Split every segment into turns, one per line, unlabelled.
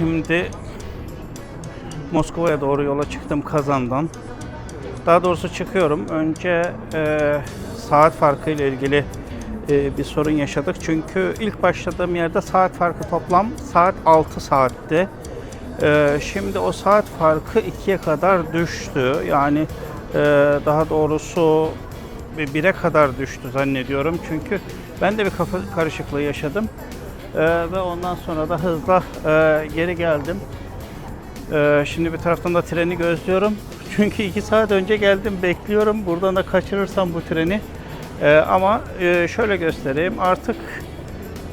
Şimdi Moskova'ya doğru yola çıktım Kazan'dan. Daha doğrusu çıkıyorum. Önce e, saat farkı ile ilgili e, bir sorun yaşadık. Çünkü ilk başladığım yerde saat farkı toplam saat 6 saatti. E, şimdi o saat farkı 2'ye kadar düştü. Yani e, daha doğrusu bir 1'e kadar düştü zannediyorum. Çünkü ben de bir kafa karışıklığı yaşadım. E, ve ondan sonra da hızla e, geri geldim. Ee, şimdi bir taraftan da treni gözlüyorum. Çünkü iki saat önce geldim bekliyorum. Buradan da kaçırırsam bu treni. Ee, ama e, şöyle göstereyim. Artık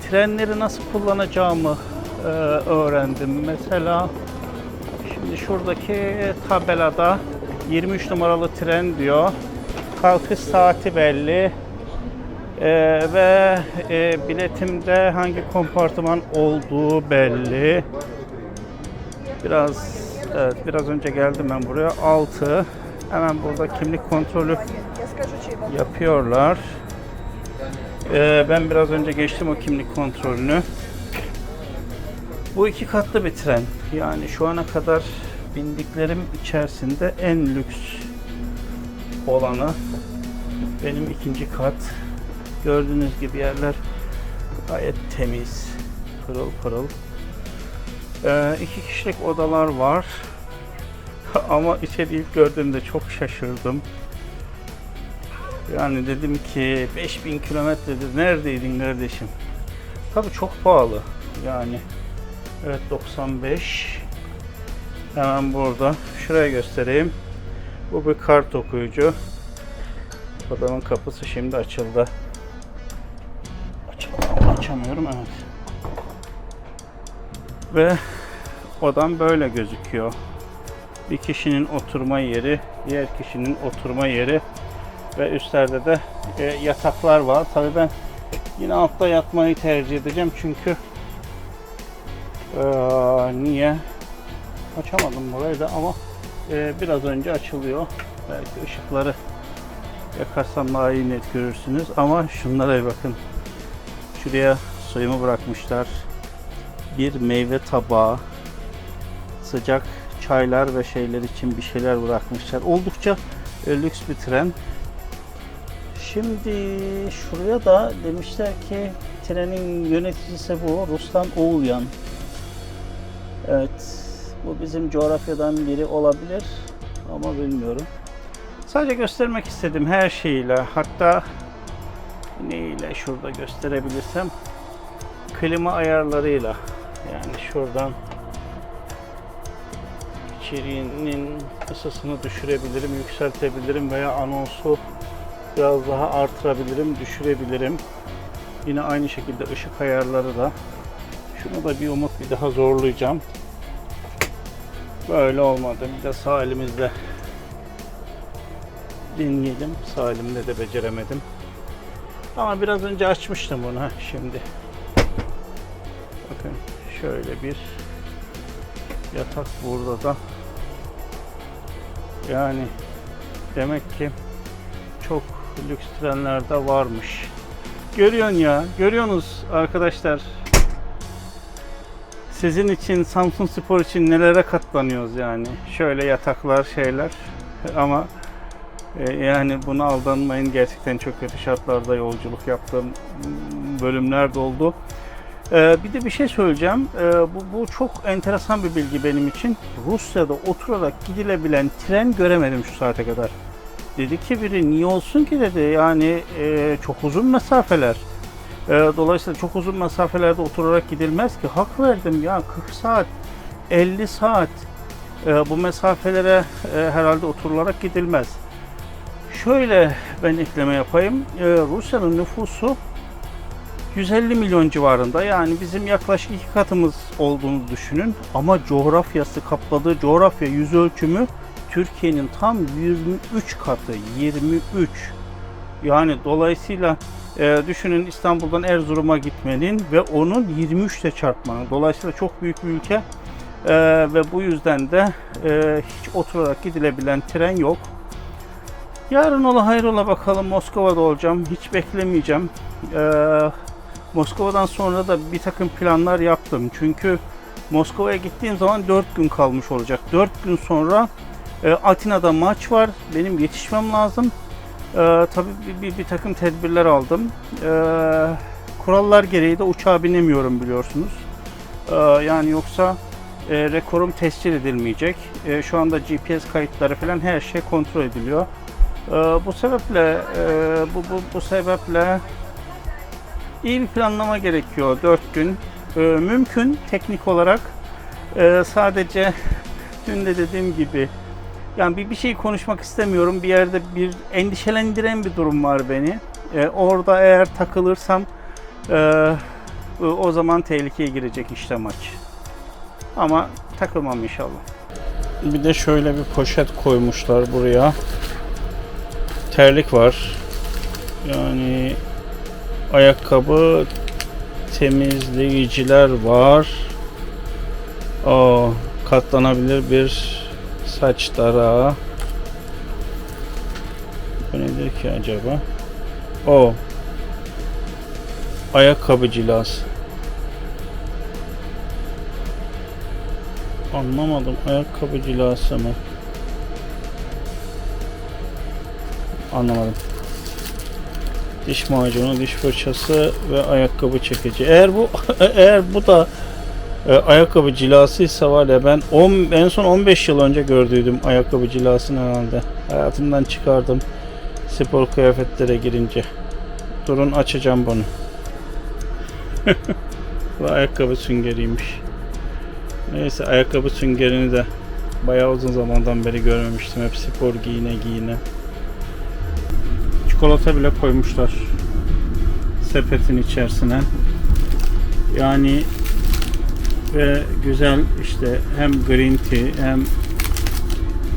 trenleri nasıl kullanacağımı e, öğrendim. Mesela şimdi şuradaki tabelada 23 numaralı tren diyor. Kalkış saati belli. Ee, ve e, biletimde hangi kompartıman olduğu belli. Biraz evet biraz önce geldim ben buraya. 6. Hemen burada kimlik kontrolü yapıyorlar. Ee, ben biraz önce geçtim o kimlik kontrolünü. Bu iki katlı bir tren. Yani şu ana kadar bindiklerim içerisinde en lüks olanı. Benim ikinci kat. Gördüğünüz gibi yerler gayet temiz. Pırıl pırıl. Ee, iki kişilik odalar var. Ama içeri ilk gördüğümde çok şaşırdım. Yani dedim ki 5000 kilometredir neredeydin kardeşim? Tabii çok pahalı. Yani evet 95 hemen burada. Şuraya göstereyim. Bu bir kart okuyucu. Odamın kapısı şimdi açıldı. Açamıyorum, evet. Ve odam böyle gözüküyor. Bir kişinin oturma yeri, diğer kişinin oturma yeri ve üstlerde de e, yataklar var. Tabii ben yine altta yatmayı tercih edeceğim çünkü e, niye? Açamadım burayı da ama e, biraz önce açılıyor. Belki ışıkları yakarsam daha iyi net görürsünüz ama şunlara bir bakın. Şuraya suyumu bırakmışlar bir meyve tabağı, sıcak çaylar ve şeyler için bir şeyler bırakmışlar. Oldukça e, lüks bir tren. Şimdi şuraya da demişler ki trenin yöneticisi bu Ruslan Oğulyan. Evet, bu bizim coğrafyadan biri olabilir ama bilmiyorum. Sadece göstermek istedim her şeyiyle. Hatta neyle şurada gösterebilirsem klima ayarlarıyla yani şuradan içeriğinin ısısını düşürebilirim, yükseltebilirim veya anonsu biraz daha artırabilirim, düşürebilirim. Yine aynı şekilde ışık ayarları da. Şunu da bir umut bir daha zorlayacağım. Böyle olmadı. Bir de sağ elimizle deneyelim. Sağ elimle de beceremedim. Ama biraz önce açmıştım bunu. Şimdi Bakın şöyle bir yatak burada da. Yani demek ki çok lüks trenlerde varmış. Görüyorsun ya, görüyorsunuz arkadaşlar. Sizin için, Samsun Spor için nelere katlanıyoruz yani. Şöyle yataklar, şeyler. Ama e, yani buna aldanmayın. Gerçekten çok kötü şartlarda yolculuk yaptığım bölümler de oldu. Ee, bir de bir şey söyleyeceğim. Ee, bu, bu çok enteresan bir bilgi benim için. Rusya'da oturarak gidilebilen tren göremedim şu saate kadar. Dedi ki biri niye olsun ki dedi. Yani e, çok uzun mesafeler. E, dolayısıyla çok uzun mesafelerde oturarak gidilmez ki. Hak verdim ya 40 saat, 50 saat e, bu mesafelere e, herhalde oturularak gidilmez. Şöyle ben ekleme yapayım. E, Rusya'nın nüfusu 150 milyon civarında. Yani bizim yaklaşık iki katımız olduğunu düşünün. Ama coğrafyası kapladığı coğrafya yüz ölçümü Türkiye'nin tam 23 katı 23 yani dolayısıyla e, düşünün İstanbul'dan Erzurum'a gitmenin ve onun 23 ile çarpmanın. Dolayısıyla çok büyük bir ülke. E, ve bu yüzden de e, hiç oturarak gidilebilen tren yok. Yarın ola hayrola bakalım Moskova'da olacağım. Hiç beklemeyeceğim. Ee, Moskova'dan sonra da bir takım planlar yaptım. Çünkü Moskova'ya gittiğim zaman 4 gün kalmış olacak. 4 gün sonra e, Atina'da maç var. Benim yetişmem lazım. E, tabii bir, bir, bir takım tedbirler aldım. E, kurallar gereği de uçağa binemiyorum biliyorsunuz. E, yani yoksa e, rekorum tescil edilmeyecek. E, şu anda GPS kayıtları falan her şey kontrol ediliyor. E, bu sebeple e, bu, bu, bu sebeple iyi bir planlama gerekiyor 4 gün. E, mümkün teknik olarak e, sadece dün de dediğim gibi yani bir, bir şey konuşmak istemiyorum. Bir yerde bir endişelendiren bir durum var beni. Orada eğer takılırsam e, o zaman tehlikeye girecek işte maç. Ama takılmam inşallah. Bir de şöyle bir poşet koymuşlar buraya. Terlik var. Yani ayakkabı temizleyiciler var. Aa, katlanabilir bir saç darağı. Bu nedir ki acaba? O. Ayakkabı cilası. Anlamadım. Ayakkabı cilası mı? Anlamadım. Diş macunu, diş fırçası ve ayakkabı çekici. Eğer bu eğer bu da e, ayakkabı cilasıysa var ya ben 10 en son 15 yıl önce gördüydüm ayakkabı cilasını herhalde. Hayatımdan çıkardım spor kıyafetlere girince. Durun açacağım bunu. bu ayakkabı süngeriymiş. Neyse ayakkabı süngerini de bayağı uzun zamandan beri görmemiştim. Hep spor giyine giyine. Çikolata bile koymuşlar sepetin içerisine. Yani ve güzel işte hem green tea hem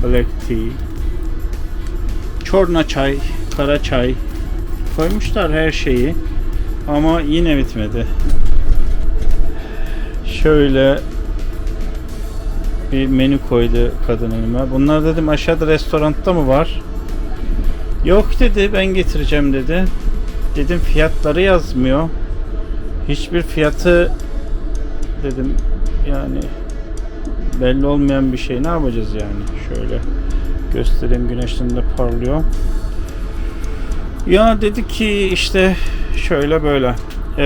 black tea çorna çay, kara çay koymuşlar her şeyi ama yine bitmedi. Şöyle bir menü koydu kadın önüme. Bunlar dedim aşağıda restoranda mı var? Yok dedi ben getireceğim dedi. Dedim fiyatları yazmıyor. Hiçbir fiyatı dedim yani belli olmayan bir şey ne yapacağız yani? Şöyle göstereyim güneşten de parlıyor. Ya dedi ki işte şöyle böyle. Ee,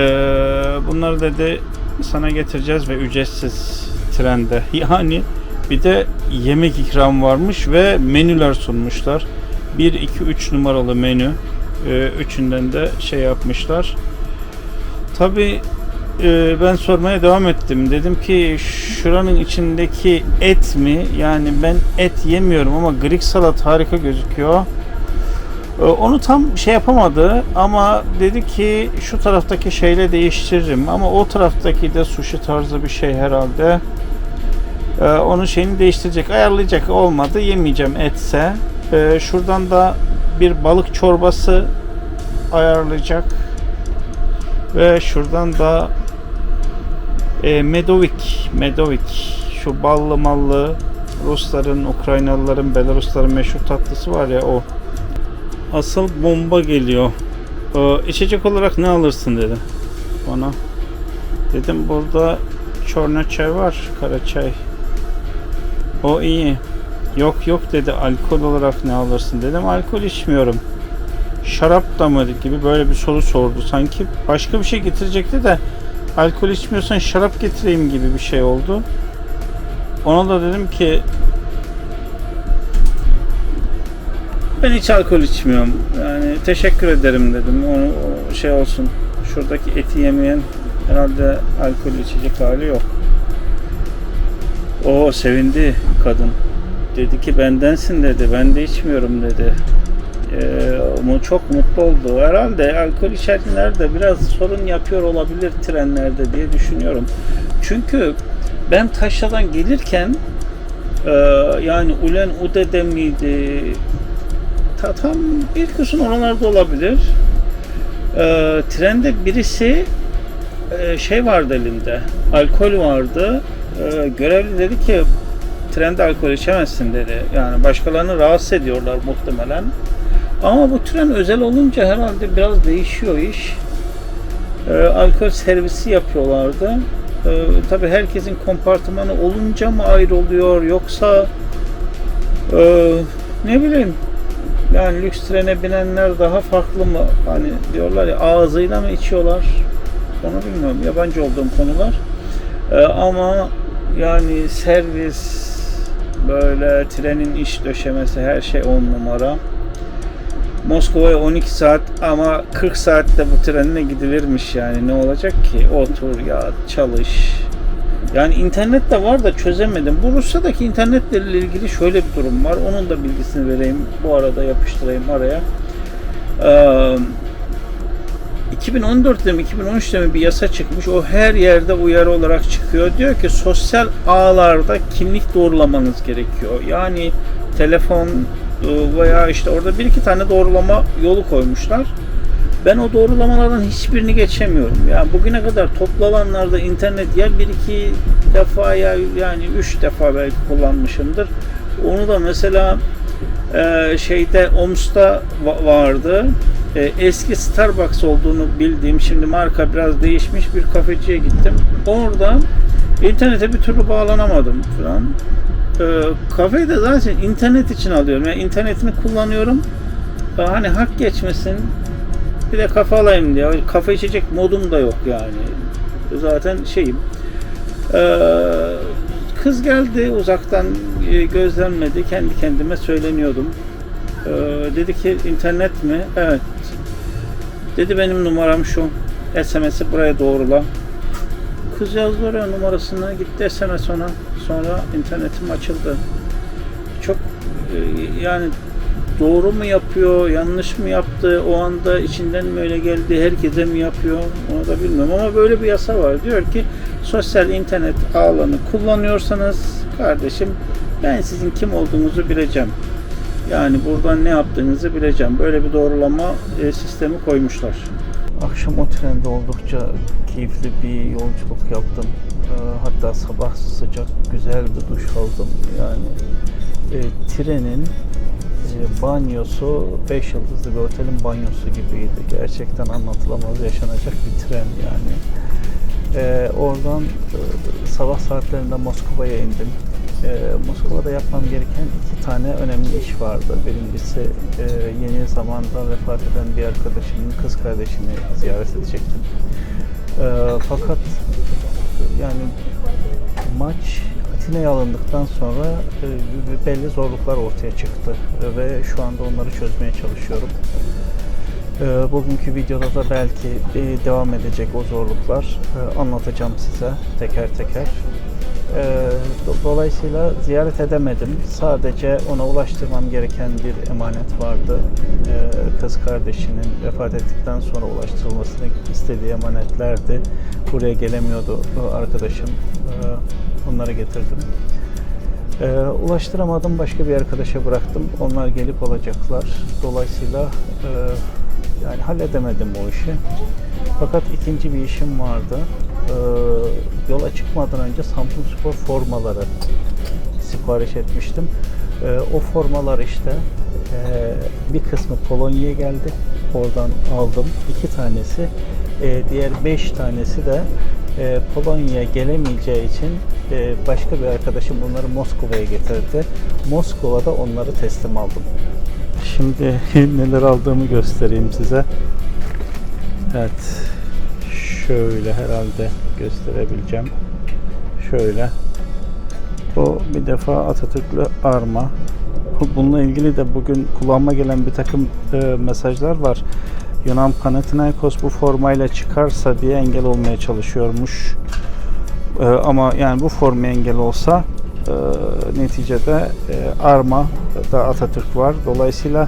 bunları dedi sana getireceğiz ve ücretsiz trende. Yani bir de yemek ikram varmış ve menüler sunmuşlar 1 2 3 numaralı menü ee, üçünden de şey yapmışlar tabi e, ben sormaya devam ettim. Dedim ki şuranın içindeki et mi? Yani ben et yemiyorum ama Greek salat harika gözüküyor. E, onu tam şey yapamadı ama dedi ki şu taraftaki şeyle değiştiririm ama o taraftaki de sushi tarzı bir şey herhalde. E, onun şeyini değiştirecek, ayarlayacak olmadı. Yemeyeceğim etse. E, şuradan da bir balık çorbası ayarlayacak. Ve şuradan da e, Medovik, Medovik şu ballı mallı Rusların, Ukraynalıların, Belarusların meşhur tatlısı var ya o. Asıl bomba geliyor. Ee, içecek olarak ne alırsın dedi bana. Dedim burada çorna çay var, kara çay. O iyi. Yok yok dedi alkol olarak ne alırsın dedim. Alkol içmiyorum. Şarap da mı gibi böyle bir soru sordu. Sanki başka bir şey getirecekti de alkol içmiyorsan şarap getireyim gibi bir şey oldu. Ona da dedim ki ben hiç alkol içmiyorum. Yani teşekkür ederim dedim. Onu şey olsun. Şuradaki eti yemeyen herhalde alkol içecek hali yok. O sevindi kadın. Dedi ki bendensin dedi. Ben de içmiyorum dedi. Ee, çok mutlu oldu. Herhalde alkol içenler de biraz sorun yapıyor olabilir trenlerde diye düşünüyorum. Çünkü ben Taşra'dan gelirken e, yani Ulen Ude'de miydi? Ta, tam bir kısım oralarda olabilir. E, trende birisi e, şey vardı elinde. Alkol vardı. E, görevli dedi ki trende alkol içemezsin dedi. Yani başkalarını rahatsız ediyorlar muhtemelen. Ama bu tren özel olunca herhalde biraz değişiyor iş. E, alkol servisi yapıyorlardı.
Ee, tabii herkesin kompartımanı olunca mı ayrı oluyor yoksa e, ne bileyim yani lüks trene binenler daha farklı mı? Hani diyorlar ya ağzıyla mı içiyorlar? Onu bilmiyorum. Yabancı olduğum konular. Ee, ama yani servis böyle trenin iş döşemesi her şey on numara. Moskova'ya 12 saat ama 40 saatte bu trenle gidilirmiş yani ne olacak ki? Otur ya çalış. Yani internet de var da çözemedim. Bu Rusya'daki internetle ilgili şöyle bir durum var. Onun da bilgisini vereyim. Bu arada yapıştırayım araya. Ee, 2014'te mi 2013'te mi bir yasa çıkmış. O her yerde uyarı olarak çıkıyor. Diyor ki sosyal ağlarda kimlik doğrulamanız gerekiyor. Yani telefon e, veya işte orada bir iki tane doğrulama yolu koymuşlar. Ben o doğrulamalardan hiçbirini geçemiyorum. Yani bugüne kadar toplananlarda internet ya bir iki defa ya yani üç defa belki kullanmışımdır. Onu da mesela e, şeyde OMS'ta va- vardı. E, eski Starbucks olduğunu bildiğim, şimdi marka biraz değişmiş bir kafeciye gittim. Orada internete bir türlü bağlanamadım falan. E, kafeyi de zaten internet için alıyorum. Yani internetini kullanıyorum. E, hani hak geçmesin, bir de kafa alayım diye. Kafa içecek modum da yok yani. Zaten şeyim. Ee, kız geldi uzaktan e, gözlenmedi. Kendi kendime söyleniyordum. Ee, dedi ki internet mi? Evet. Dedi benim numaram şu. SMS'i buraya doğrula. Kız yazdı oraya numarasını. Gitti SMS ona. Sonra internetim açıldı. Çok e, yani doğru mu yapıyor, yanlış mı yaptı, o anda içinden mi öyle geldi, herkese mi yapıyor onu da bilmiyorum ama böyle bir yasa var. Diyor ki sosyal internet ağlarını kullanıyorsanız kardeşim ben sizin kim olduğunuzu bileceğim. Yani buradan ne yaptığınızı bileceğim. Böyle bir doğrulama e, sistemi koymuşlar. Akşam o trende oldukça keyifli bir yolculuk yaptım. Ee, Hatta sabah sıcak güzel bir duş aldım. Yani e, trenin e, banyosu 5 yıldızlı bir otelin banyosu gibiydi. Gerçekten anlatılamaz yaşanacak bir tren yani. E, oradan e, sabah saatlerinde Moskova'ya indim. E, Moskova'da yapmam gereken iki tane önemli iş vardı. Birincisi e, yeni zamanda vefat eden bir arkadaşımın kız kardeşini ziyaret edecektim. E, fakat yani maç Atina'ya alındıktan sonra e, belli zorluklar ortaya çıktı E, ve şu anda onları çözmeye çalışıyorum. E, bugünkü videoda da belki e, devam edecek o zorluklar E, anlatacağım size teker teker. E, do- dolayısıyla ziyaret edemedim. Sadece ona ulaştırmam gereken bir emanet vardı. E, kız kardeşinin vefat ettikten sonra ulaştırılmasını istediği emanetlerdi. Buraya gelemiyordu arkadaşım. E, onları getirdim. E, ulaştıramadım. Başka bir arkadaşa bıraktım. Onlar gelip alacaklar. Dolayısıyla e, yani halledemedim o işi. Fakat ikinci bir işim vardı. Ee, yola çıkmadan önce Samsun Spor formaları sipariş etmiştim. Ee, o formalar işte ee, bir kısmı Polonya'ya geldi. Oradan aldım. iki tanesi. Ee, diğer beş tanesi de ee, Polonya'ya gelemeyeceği için ee, başka bir arkadaşım bunları Moskova'ya getirdi. Moskova'da onları teslim aldım. Şimdi neler aldığımı göstereyim size. Evet. Şöyle herhalde gösterebileceğim. Şöyle. Bu bir defa Atatürk'lü arma. Bununla ilgili de bugün kullanma gelen bir takım e, mesajlar var. Yunan Panathinaikos bu formayla çıkarsa diye engel olmaya çalışıyormuş. E, ama yani bu forma engel olsa e, neticede e, arma da Atatürk var. Dolayısıyla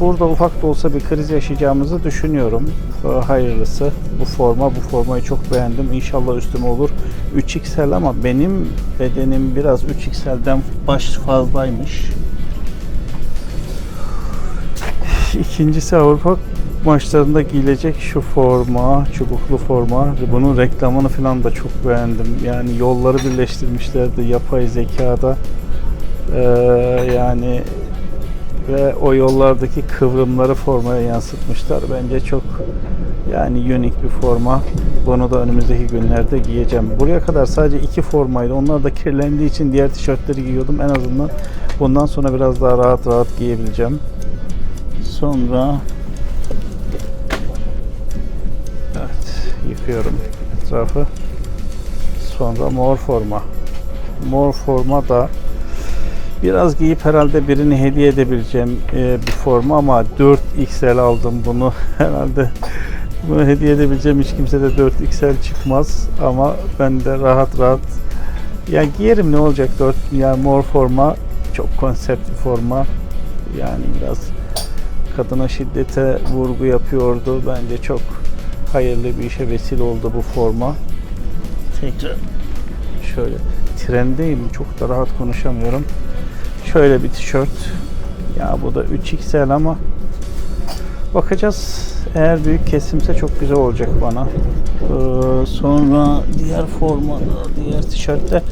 burada ufak da olsa bir kriz yaşayacağımızı düşünüyorum. E, hayırlısı bu forma. Bu formayı çok beğendim. İnşallah üstüme olur. 3XL ama benim bedenim biraz 3XL'den baş fazlaymış. İkincisi Avrupa maçlarında giyilecek şu forma, çubuklu forma. Bunun reklamını falan da çok beğendim. Yani yolları birleştirmişlerdi yapay zekada. Ee, yani
ve o yollardaki kıvrımları formaya yansıtmışlar. Bence çok yani unik bir forma. Bunu da önümüzdeki günlerde giyeceğim. Buraya kadar sadece iki formaydı. Onlar da kirlendiği için diğer tişörtleri giyiyordum. En azından bundan sonra biraz daha rahat rahat giyebileceğim. Sonra Evet, yıkıyorum etrafı. Sonra mor forma. Mor forma da biraz giyip herhalde birini hediye edebileceğim e, bir forma ama 4XL aldım bunu. Herhalde bunu hediye edebileceğim hiç kimse de 4XL çıkmaz ama ben de rahat rahat ya giyerim ne olacak 4 yani mor forma çok konsept bir forma yani biraz kadına şiddete vurgu yapıyordu. Bence çok hayırlı bir işe vesile oldu bu forma. Tekrar şöyle trendeyim. Çok da rahat konuşamıyorum. Şöyle bir tişört. Ya bu da 3XL ama bakacağız. Eğer büyük kesimse çok güzel olacak bana. Ee, sonra diğer forma, diğer tişörtte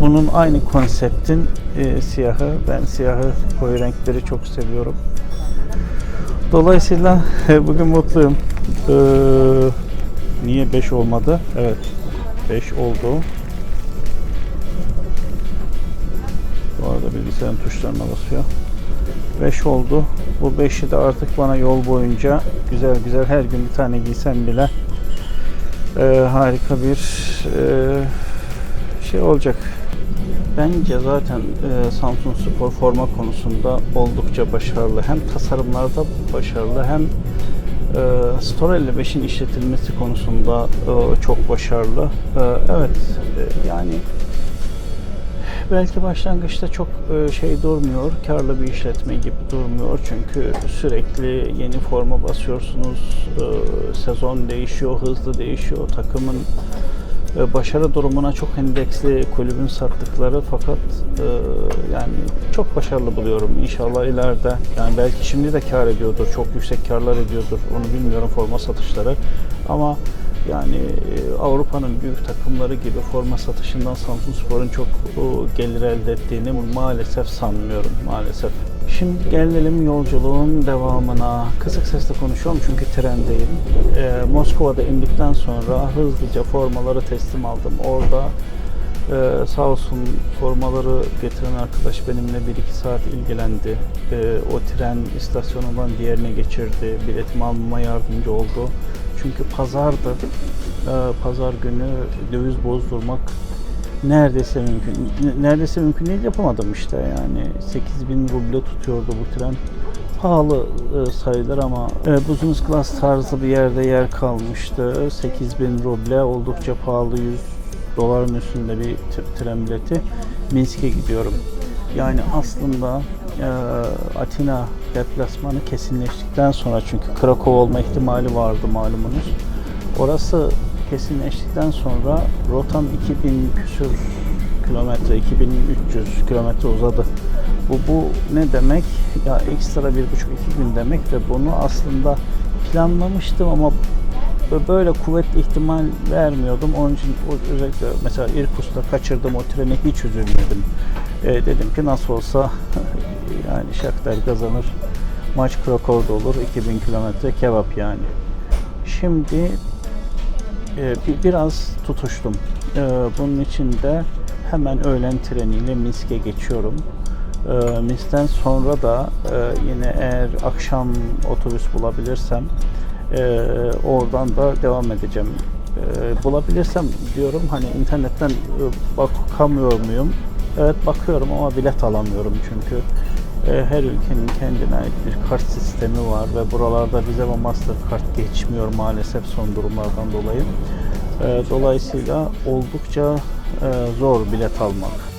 bunun aynı konseptin e, siyahı. Ben siyahı koyu renkleri çok seviyorum. Dolayısıyla bugün mutluyum. Ee, niye 5 olmadı? Evet. 5 oldu. Bilgisayarın tuşlarına basıyor. 5 oldu. Bu 5'i de artık bana yol boyunca güzel güzel her gün bir tane giysem bile e, harika bir e, şey olacak. Bence zaten e, Samsung Spor forma konusunda oldukça başarılı. Hem tasarımlarda başarılı hem e, Store 55'in işletilmesi konusunda e, çok başarılı. E, evet e, yani belki başlangıçta çok e, şey durmuyor, karlı bir işletme gibi durmuyor çünkü sürekli yeni forma basıyorsunuz, e, sezon değişiyor, hızlı değişiyor, takımın e, başarı durumuna çok endeksli kulübün sattıkları fakat yani çok başarılı buluyorum. İnşallah ileride yani belki şimdi de kar ediyordur, çok yüksek karlar ediyordur. Onu bilmiyorum forma satışları. Ama yani e, Avrupa'nın büyük takımları gibi forma satışından Samsun Spor'un çok gelir elde ettiğini maalesef sanmıyorum maalesef. Şimdi gelelim yolculuğun devamına. Kısık sesle konuşuyorum çünkü trendeyim. Ee, Moskova'da indikten sonra hızlıca formaları teslim aldım. Orada e, sağ olsun formaları getiren arkadaş benimle 1-2 saat ilgilendi. E, o tren istasyonundan diğerine geçirdi. Biletimi almama yardımcı oldu. Çünkü pazardı. E, pazar günü döviz bozdurmak neredeyse mümkün. Ne- Neredeyse mümkün değil yapamadım işte yani. 8000 ruble tutuyordu bu tren. Pahalı e, sayılır ama e, Business Class tarzı bir yerde yer kalmıştı. 8000 ruble oldukça pahalı 100 doların üstünde bir tren bileti. Minsk'e gidiyorum. Yani aslında e, Atina deplasmanı kesinleştikten sonra çünkü Krakow olma ihtimali vardı malumunuz. Orası kesinleştikten sonra rotam 2000 küsür kilometre, 2300 kilometre uzadı. Bu, bu ne demek? Ya ekstra bir buçuk iki gün demek ve bunu aslında planlamıştım ama bö- böyle kuvvetli ihtimal vermiyordum. Onun için özellikle mesela Irkutsk'ta kaçırdım o treni hiç üzülmedim. E, dedim ki nasıl olsa yani Shakhtar kazanır. Maç Krakow'da olur. 2000 kilometre kebap yani. Şimdi e, bi- biraz tutuştum. E, bunun için de hemen öğlen treniyle Minsk'e geçiyorum. E, Minsk'ten sonra da e, yine eğer akşam otobüs bulabilirsem e, oradan da devam edeceğim. E, bulabilirsem diyorum hani internetten e, bakamıyor muyum? Evet bakıyorum ama bilet alamıyorum çünkü her ülkenin kendine ait bir kart sistemi var ve buralarda Visa ve Mastercard geçmiyor maalesef son durumlardan dolayı. E, Dolayısıyla oldukça e, zor bilet almak.